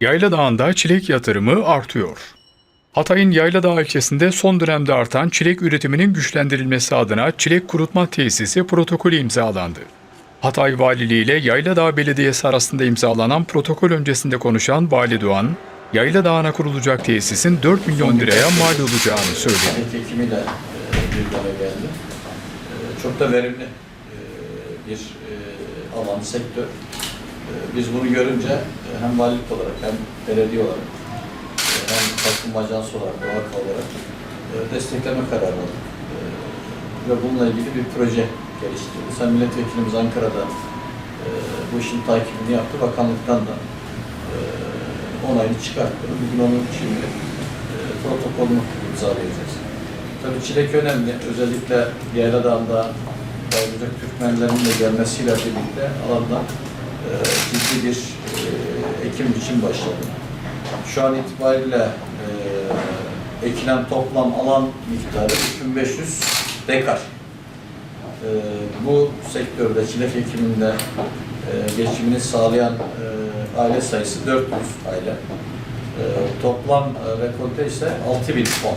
Yayla Dağı'nda çilek yatırımı artıyor. Hatay'ın Yayladağ ilçesinde son dönemde artan çilek üretiminin güçlendirilmesi adına çilek kurutma tesisi protokolü imzalandı. Hatay Valiliği ile Yayladağ Belediyesi arasında imzalanan protokol öncesinde konuşan Vali Doğan, Yayla Dağı'na kurulacak tesisin 4 milyon liraya mal olacağını söyledi. Çilek ekimiyle e, bir araya geldi. E, Çok da verimli e, bir e, alan, sektör. E, Biz bunu görünce e, hem valilik olarak hem belediye olarak e, hem kalkınma ajansı olarak, OAK olarak e, destekleme kararı aldık. Ve bununla ilgili bir proje geliştirdik. Sen milletvekilimiz Ankara'da bu işin takibini yaptı. Bakanlıktan da onayını çıkarttı. Bugün onun şimdi e, protokolünü imzalayacağız. Tabii çilek önemli. Özellikle Yayladağ'da Türkmenlerin de gelmesiyle birlikte alanda ciddi bir e, ekim biçim başladı. Şu an itibariyle e, ekilen toplam alan miktarı 3500 dekar. E, bu sektörde çilek ekiminde geçimini sağlayan aile sayısı 400 aile. Toplam e, rekolte ise 6000 ton.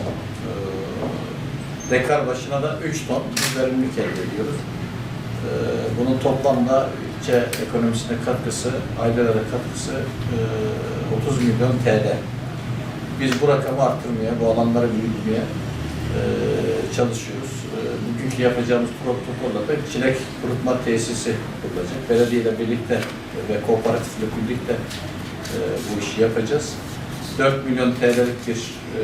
Dekar başına da 3 ton verimlilik elde ediyoruz. E, bunun toplamda ilçe ekonomisine katkısı, ailelere katkısı e, 30 milyon TL. Biz bu rakamı arttırmaya, bu alanları büyütmeye e, çalışıyoruz. E, bugünkü yapacağımız protokolda da çilek kurutma tesisi kurulacak. Belediye ile birlikte ve kooperatifle birlikte e, bu işi yapacağız. 4 milyon TL'lik bir e,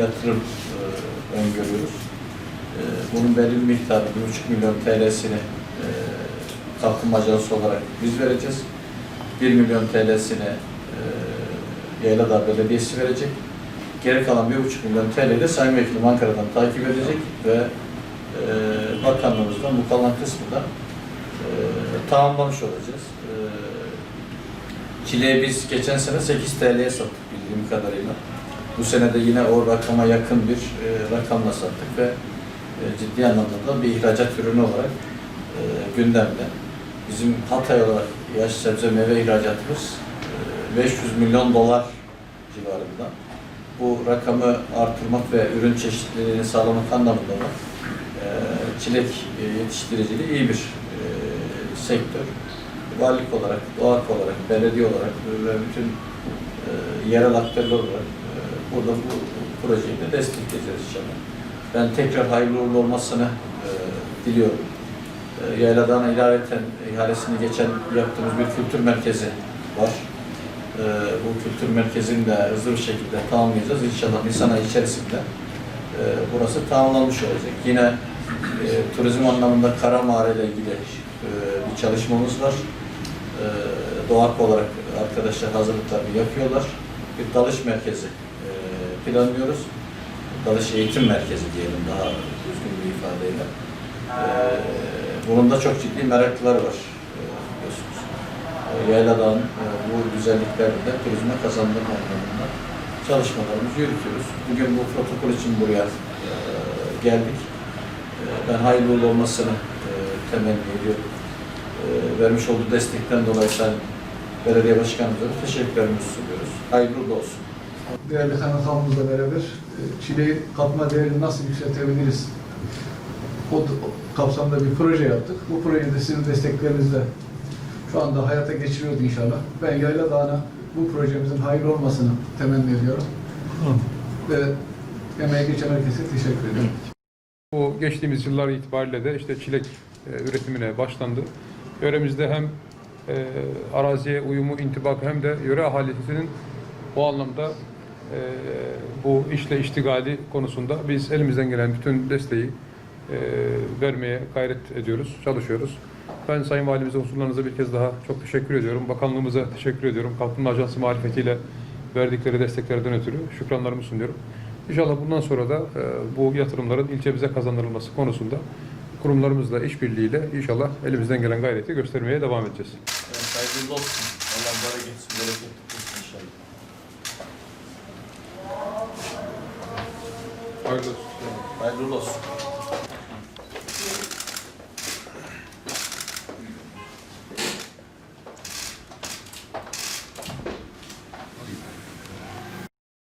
yatırım e, öngörüyoruz. E, bunun belirli miktarı 1,5 milyon TL'sini e, kalkınma ajansı olarak biz vereceğiz. 1 milyon TL'sini e, Yayladağ Belediyesi verecek. Geri kalan 1,5 milyon TL de Sayın Vekilim Ankara'dan takip edecek ve e, bakanlığımızdan bu kalan kısmı da e, tamamlamış olacağız. E, çileği biz geçen sene 8 TL'ye sattık bildiğim kadarıyla. Bu sene de yine o rakama yakın bir e, rakamla sattık ve e, ciddi anlamda da bir ihracat ürünü olarak e, gündemde. Bizim Hatay olarak yaş sebze meyve ihracatımız e, 500 milyon dolar civarında. Bu rakamı artırmak ve ürün çeşitliliğini sağlamak anlamında da e, çilek e, yetiştiriciliği iyi bir e, sektör. Valilik olarak, doğak olarak, belediye olarak ve bütün e, yerel aktörler olarak e, burada bu projeyi de destekleyeceğiz inşallah. Ben tekrar hayırlı uğurlu olmasını e, diliyorum. E, Yayladağ'ın ilaveten ihalesini geçen yaptığımız bir kültür merkezi var. E, bu kültür merkezini de hızlı bir şekilde tamamlayacağız. İnşallah Nisan ayı içerisinde e, burası tamamlanmış olacak. Yine e, turizm anlamında Kara Mağara ile ilgili bir çalışmamız var. E, doğak olarak arkadaşlar hazırlıklarını yapıyorlar. Bir dalış merkezi planlıyoruz. Dalış eğitim merkezi diyelim daha düzgün bir ifadeyle. E, bunun çok ciddi meraklıları var e, biliyorsunuz. E, Yayladağ'ın e, bu güzelliklerini de turizme kazandırma anlamında çalışmalarımızı yürütüyoruz. Bugün bu protokol için buraya geldik. Ben hayırlı uğurlu olmasını temenni ediyorum. Vermiş olduğu destekten dolayı sen belediye başkanımıza teşekkürlerimizi sunuyoruz. Hayırlı uğurlu olsun. değerli kaymakamımızla beraber çileği katma değerini nasıl yükseltebiliriz? O kapsamda bir proje yaptık. Bu projeyi de sizin desteklerinizle şu anda hayata geçiriyoruz inşallah. Ben Yayla Dağı'na bu projemizin hayırlı olmasını temenni ediyorum. Ve emeğe geçen herkese teşekkür ediyorum. Bu geçtiğimiz yıllar itibariyle de işte çilek e, üretimine başlandı. Yöremizde hem e, araziye uyumu, intibak hem de yöre ahalisinin bu anlamda e, bu işle iştigali konusunda biz elimizden gelen bütün desteği vermeye gayret ediyoruz, çalışıyoruz. Ben Sayın Valimize unsurlarınıza bir kez daha çok teşekkür ediyorum. Bakanlığımıza teşekkür ediyorum. Kalkınma Ajansı marifetiyle verdikleri desteklerden ötürü şükranlarımı sunuyorum. İnşallah bundan sonra da e, bu yatırımların ilçemize kazandırılması konusunda kurumlarımızla işbirliğiyle inşallah elimizden gelen gayreti göstermeye devam edeceğiz. Evet, hayırlı olsun. Allah geçsin, bereket olsun inşallah. Hayırlı olsun. Hayırlı olsun.